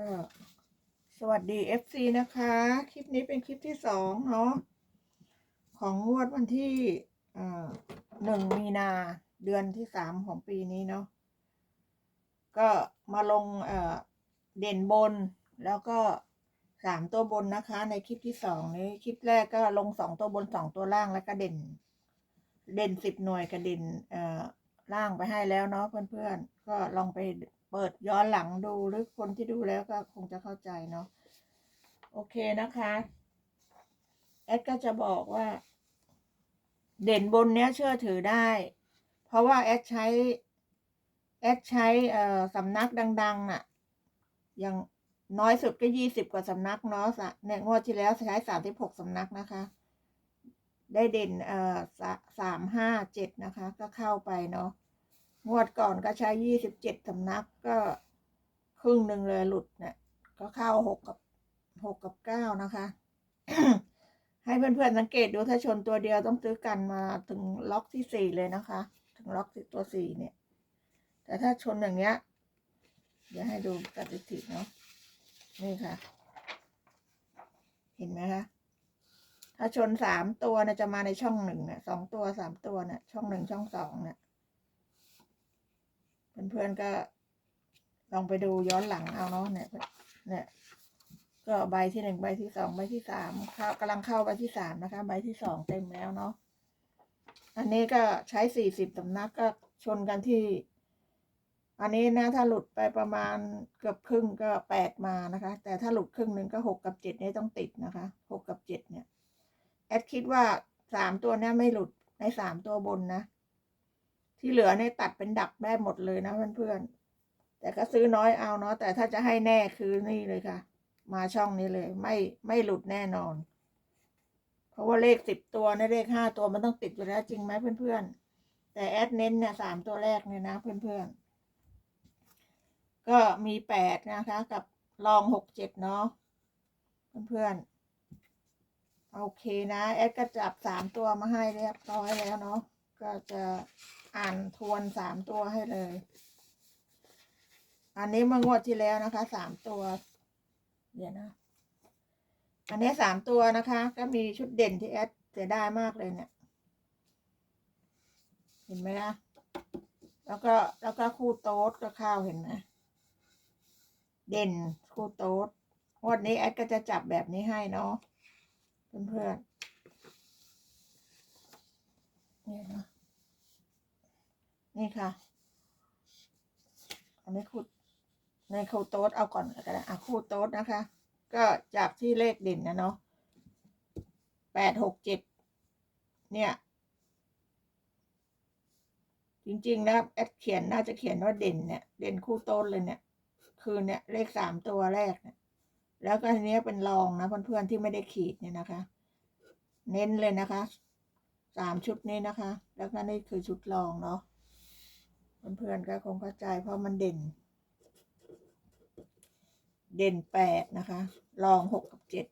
ก็สวัสดี FC นะคะ คลิปนี้เป็นคลิปที่สองเนาะของงวดวันที่หนึ่งมีนาเดือนที่สามของปีนี้เนาะก็มาลงเเด่นบนแล้วก็สามตัวบนนะคะ ในคลิปที่สองนี้คลิปแรกก็ลงสองตัวบนสองตัวล่างแล้วก็เด่น เด่นสิบหน่วยกับเด่นล่างไปให้แล้วเนาะเพื่อนๆก็ลองไป ปิดย้อนหลังดูหรือคนที่ดูแล้วก็คงจะเข้าใจเนาะโอเคนะคะแอดก็จะบอกว่า เด่นบนเนี้ยเชื่อถือได้ เพราะว่าแอดใช้แอดใช้เอ่อสำนักดัง ๆ น่ะ อย่างน้อยสุดก็ยี่สิบกว่าสำนักเนาะสะเนี่ยงวดที่แล้วใช้สามสิบหกสำนักนะคะ ได้เด่นเอ่อสามห้าเจ็ดนะคะ ก็เข้าไปเนาะ งวดก่อนก็ใช้ยี่สิบเจ็ดสำนักก็ครึ่งหนึ่งเลยหลุดเนี่ยก็เข้าหกกับหกกับเก้านะคะ ให้เพื่อนๆสังเกตดูถ้าชนตัวเดียวต้องซื้อกันมาถึงล็อกที่สี่เลยนะคะ ถึงล็อกตัวสี่เนี่ย แต่ถ้าชนอย่างเงี้ย เดี๋ยวให้ดูสถิติเนาะนี่ค่ะ เห็นไหมคะถ้าชนสามตัวเนี่ยจะมาในช่องหนึ่งเนี่ยสองตัวสามตัวเนี่ยช่องหนึ่งช่องสองเนี่ย เพื่อนๆก็ลองไปดูย้อนหลังเอาเนาะเนี่ยเนี่ย ก็ใบที่หนึ่งใบที่สองใบที่สามเข้ากำลังเข้าใบที่สามนะคะ ใบที่สองเต็มแล้วเนาะอันนี้ก็ใช้สี่สิบสำนักก็ชนกันที่ อันนี้นะ ถ้าหลุดไปประมาณเกือบครึ่งก็แปดมานะคะ แต่ถ้าหลุดครึ่งหนึ่งก็หกกับเจ็ดนี่ต้องติดนะคะหกกับเจ็ดเนี่ยแอดคิดว่าสามตัวนี้ไม่หลุดในสามตัวบนนะ ที่เหลือเนี่ยตัดเป็นดับได้หมดเลยนะเพื่อนๆ แต่ก็ซื้อน้อยเอาเนาะ แต่ถ้าจะให้แน่คือนี่เลยค่ะ มาช่องนี้เลย ไม่ไม่หลุดแน่นอน เพราะว่าเลขสิบตัวในเลขห้าตัวมันต้องติดอยู่แล้วจริงไหมเพื่อนๆ แต่แอดเน้นเนี่ยสามตัวแรกเนี่ยนะเพื่อนๆ ก็มีแปดนะคะ กับลองหกเจ็ดเนาะเพื่อนๆ โอเคนะ แอดก็จับสามตัวมาให้เรียบร้อยแล้วเนาะก็จะ อ่านทวนสามตัวให้เลย อันนี้เมื่องวดที่แล้วนะคะสามตัว เดี๋ยวนะ อันนี้สามตัวนะคะ ก็มีชุดเด่นที่แอดเสียดายมากเลยเนี่ย เห็นไหมคะแล้วก็แล้วก็คู่โต๊ดก็ข้าวเห็นไหมเด่นคู่โต๊ดงวดนี้แอดก็จะจับแบบนี้ให้เนาะเพื่อนๆนี่นะ นี่ค่ะ อันนี้คู่ในคู่โต๊ดเอาก่อนก็ได้อะคู่โต๊ดนะคะ ก็จากที่เลขเด่นนะเนาะแปดหกเจ็ดเนี่ย จริง ๆ นะแอดเขียนน่าจะเขียนว่าเด่นเนี่ย เด่นคู่โต๊ดเลยเนี่ย คือเนี่ยเลขสามตัวแรกเนี่ยแล้วก็ทีนี้เป็นรองนะเพื่อนๆที่ไม่ได้ขีดเนี่ยนะคะ เน้นเลยนะคะสามชุดนี้นะคะ แล้วก็นี่คือชุดรองเนาะ เพื่อนๆก็คงเข้าใจเพราะมันเด่น เด่นแปดนะคะรองหกกับเจ็ด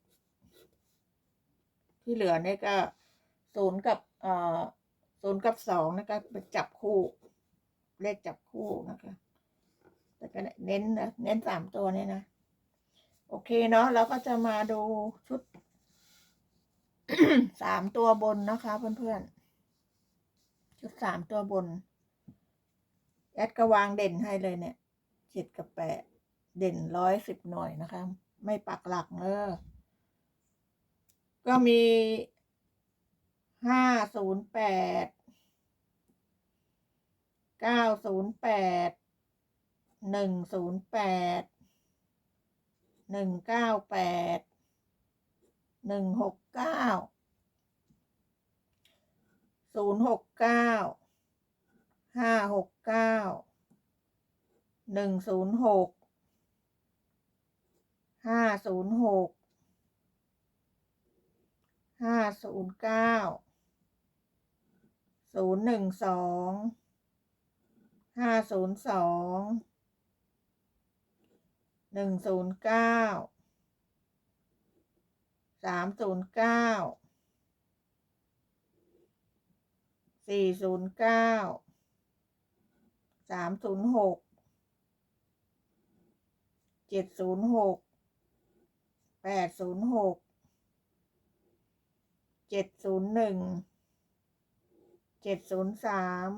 ที่เหลือเนี่ยก็ศูนย์กับเอ่อศูนย์กับสองนะคะไปจับคู่ เลขจับคู่นะคะ แต่ก็เน้นนะเน้นสามตัวเนี่ยนะ โอเคเนาะเราก็จะมาดูชุดสามตัวบนนะคะเพื่อนๆ ชุดสามตัวบน แอดก็วางเด่นให้เลยเนี่ยเจ็ดกับแปดเด่นร้อยสิบหน่วยนะคะ ไม่ปักหลักเออก็มีห้าศูนย์แปดเก้าศูนย์แปดหนึ่งศูนย์แปดหนึ่งเก้าแปดหนึ่งหกเก้าศูนย์หกเก้า หกเก้าหนึ่งศูนย์หกห้าศูนย์หกห้าศูนย์เก้าศูนย์หนึ่งสองห้าศูนย์สองหนึ่งศูนย์เก้าสามศูนย์เก้าสี่ศูนย์เก้า สามศูนย์หกเจ็ดศูนย์หกแปดศูนย์หกเจ็ดศูนย์หนึ่งเจ็ดศูนย์สาม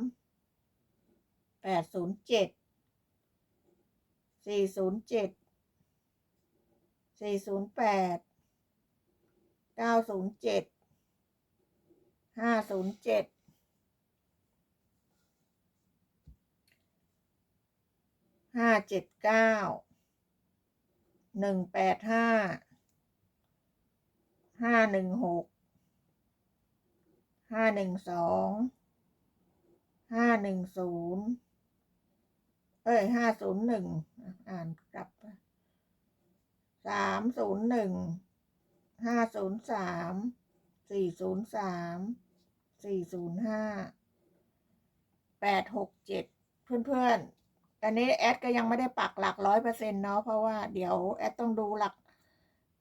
แปดศูนย์เจ็ดสี่ศูนย์เจ็ดสี่ศูนย์แปดเก้าศูนย์เจ็ดห้าศูนย์เจ็ด ห้าเจ็ดเก้าหนึ่งแปดห้าห้าหนึ่งหกห้าหนึ่งสองห้าหนึ่งศูนย์เอ้ยห้าศูนย์หนึ่งอ่านกลับสามศูนย์หนึ่งห้าศูนย์สามสี่ศูนย์สามสี่ศูนย์ห้าแปดหกเจ็ดเพื่อนๆ อันนี้แอดก็ยังไม่ได้ปักหลักร้อยเปอร์เซ็นต์เนาะเพราะว่าเดี๋ยวแอดต้องดูหลัก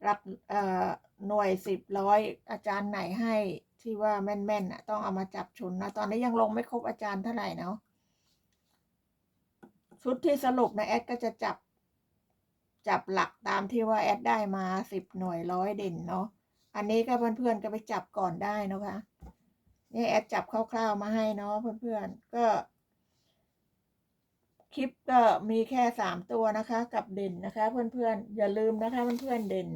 หลักเอ่อหน่วยสิบร้อยอาจารย์ไหนให้ที่ว่าแม่นๆอะต้องเอามาจับชนนะตอนนี้ยังลงไม่ครบอาจารย์เท่าไหร่เนาะชุดที่สรุปนะแอดก็จะจับ จับหลักตามที่ว่าแอดได้มาสิบหน่วยร้อยเด่นเนาะอันนี้ก็เพื่อนๆก็ไปจับก่อนได้นะคะนี่แอดจับคร่าวๆมาให้เนาะเพื่อนๆก็ คลิปก็มีแค่สามตัวนะคะ กับเด่นนะคะ เพื่อนๆอย่าลืมนะคะเพื่อนๆเด่น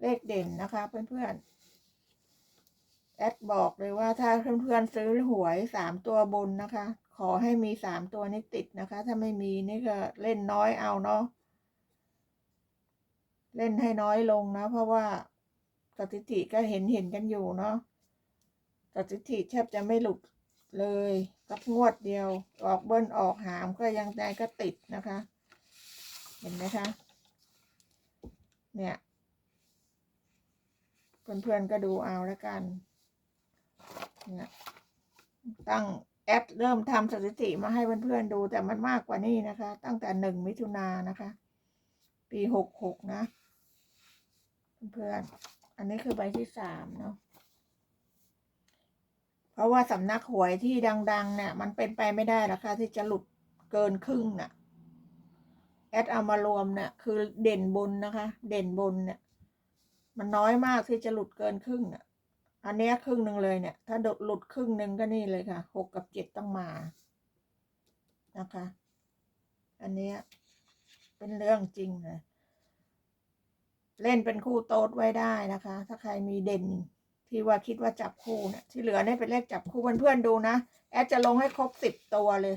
เลขเด่นนะคะเพื่อนๆแอดบอกเลยว่าถ้าเพื่อนๆซื้อหวยสามตัวบนนะคะ ขอให้มีสามตัวนี้ติดนะคะ ถ้าไม่มีนี่ก็เล่นน้อยเอาเนาะเล่นให้น้อยลงนะ เพราะว่าสถิติก็เห็นเห็นกันอยู่เนาะสถิติแทบจะไม่หลุด เลยสักงวดเดียว ออกเบิ้ลออกหามก็ยังได้ก็ติดนะคะ เห็นไหมคะ เนี่ย เพื่อนๆก็ดูเอาแล้วกัน เนี่ยตั้งแอดเริ่มทำสถิติมาให้เพื่อนๆดูแต่มันมากกว่านี้นะคะ ตั้งแต่หนึ่งมิถุนายนะคะ ปีหกหกนะ เพื่อนๆอันนี้คือใบที่สามเนาะ ราะว่าสำนักหวยที่ดัง ๆ เนี่ย มันเป็นไปไม่ได้หรอกค่ะที่จะหลุดเกินครึ่งน่ะ แอดเอามารวมเนี่ย คือเด่นบนนะคะ เด่นบนเนี่ย มันน้อยมากที่จะหลุดเกินครึ่งน่ะ อันนี้ครึ่งหนึ่งเลยเนี่ย ถ้าหลุดครึ่งหนึ่งก็นี่เลยค่ะหกกับเจ็ดต้องมานะคะ อันนี้เป็นเรื่องจริงเลยเล่นเป็นคู่โต๊ดไว้ได้นะคะ ถ้าใครมีเด่น ที่ว่าคิดว่าจับคู่เนี่ยที่เหลือเนี่ยเป็นเลขจับคู่เพื่อนๆดูนะ แอดจะลงให้ครบสิบตัวเลย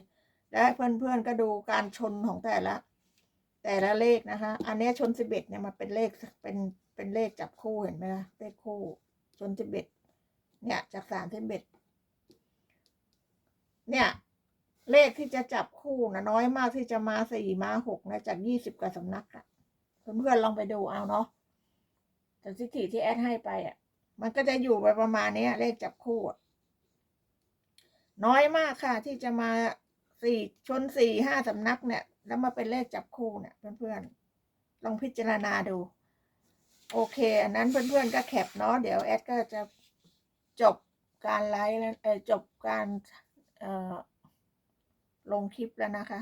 และเพื่อนๆก็ดูการชนของแต่ละ แต่ละเลขนะคะ อันนี้ชนสิบเอ็ดเนี่ยมาเป็นเลขเป็นเป็นเลขจับคู่เห็นไหมคะเลขคู่ชนสิบเอ็ดเนี่ยจากสามสิบเอ็ดเนี่ย เลขที่จะจับคู่นะน้อยมากที่จะมาสี่มาหกนะจากยี่สิบกว่าสำนักอะเพื่อนๆลองไปดูเอาเนาะแต่สถิติที่แอดให้ไปอะ มันก็จะอยู่ไปประมาณนี้เลขจับคู่ น้อยมากค่ะ ที่จะมาสี่ชนสี่ห้าสำนักเนี่ย แล้วมาเป็นเลขจับคู่เนี่ยเพื่อนๆลองพิจารณาดู โอเค อันนั้นเพื่อนๆก็แคปเนาะเดี๋ยวแอดก็จะจบการไลฟ์แล้วจบการลงคลิปแล้วนะคะ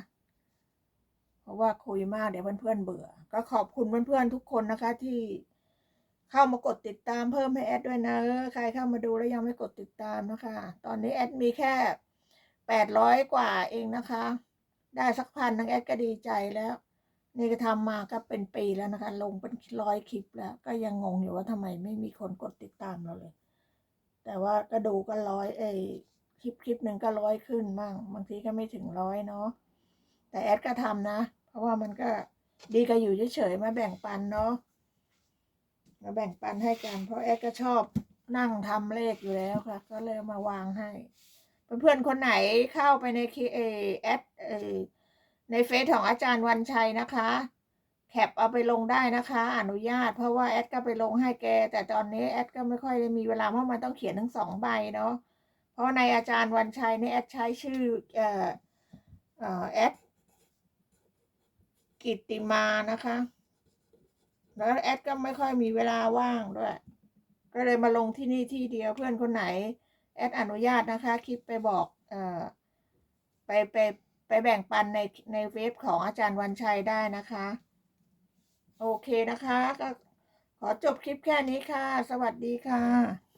เพราะว่าคุยมากเดี๋ยวเพื่อนๆเบื่อ ก็ขอบคุณเพื่อนๆทุกคนนะคะที่ เข้ามากดติดตามเพิ่มให้แอดด้วยนะใครเข้ามาดูแล้วยังไม่กดติดตามนะคะ ตอนนี้แอดมีแค่แปดร้อยกว่าเองนะคะ ได้สักพันนึงแอดก็ดีใจแล้ว นี่ก็ทำมาก็เป็นปีแล้วนะคะ ลงเป็นร้อยคลิปแล้ว ก็ยังงงอยู่ว่าทำไมไม่มีคนกดติดตามเราเลย แต่ว่าก็ดูก็ร้อยเอคลิปคลิปหนึ่งก็ร้อยขึ้นบ้างบางทีก็ไม่ถึงร้อยเนาะแต่แอดก็ทำนะ เพราะว่ามันก็ดีก็อยู่เฉยๆมาแบ่งปันเนาะ มาแบ่งปันให้กัน เพราะแอดก็ชอบนั่งทำเลขอยู่แล้วค่ะ ก็เลยมาวางให้ เพื่อนๆคนไหนเข้าไปในคีเอแอดในเฟซของอาจารย์วันชัยนะคะ แคปเอาไปลงได้นะคะ อนุญาต เพราะว่าแอดก็ไปลงให้แก แต่ตอนนี้แอดก็ไม่ค่อยได้มีเวลาเพราะมันต้องเขียนทั้งสองใบเนาะเพราะในอาจารย์วันชัยนี่แอดใช้ชื่อเอ่อเอ่อแอดกิตติมานะคะ แล้วแอดก็ไม่ค่อยมีเวลาว่างด้วย ก็เลยมาลงที่นี่ที่เดียวเพื่อนคนไหน แอดอนุญาตนะคะ คลิปไปบอกเอ่อไปไปไปแบ่งปันในในเว็บของอาจารย์วันชัยได้นะคะ โอเคนะคะ ก็ขอจบคลิปแค่นี้ค่ะ สวัสดีค่ะ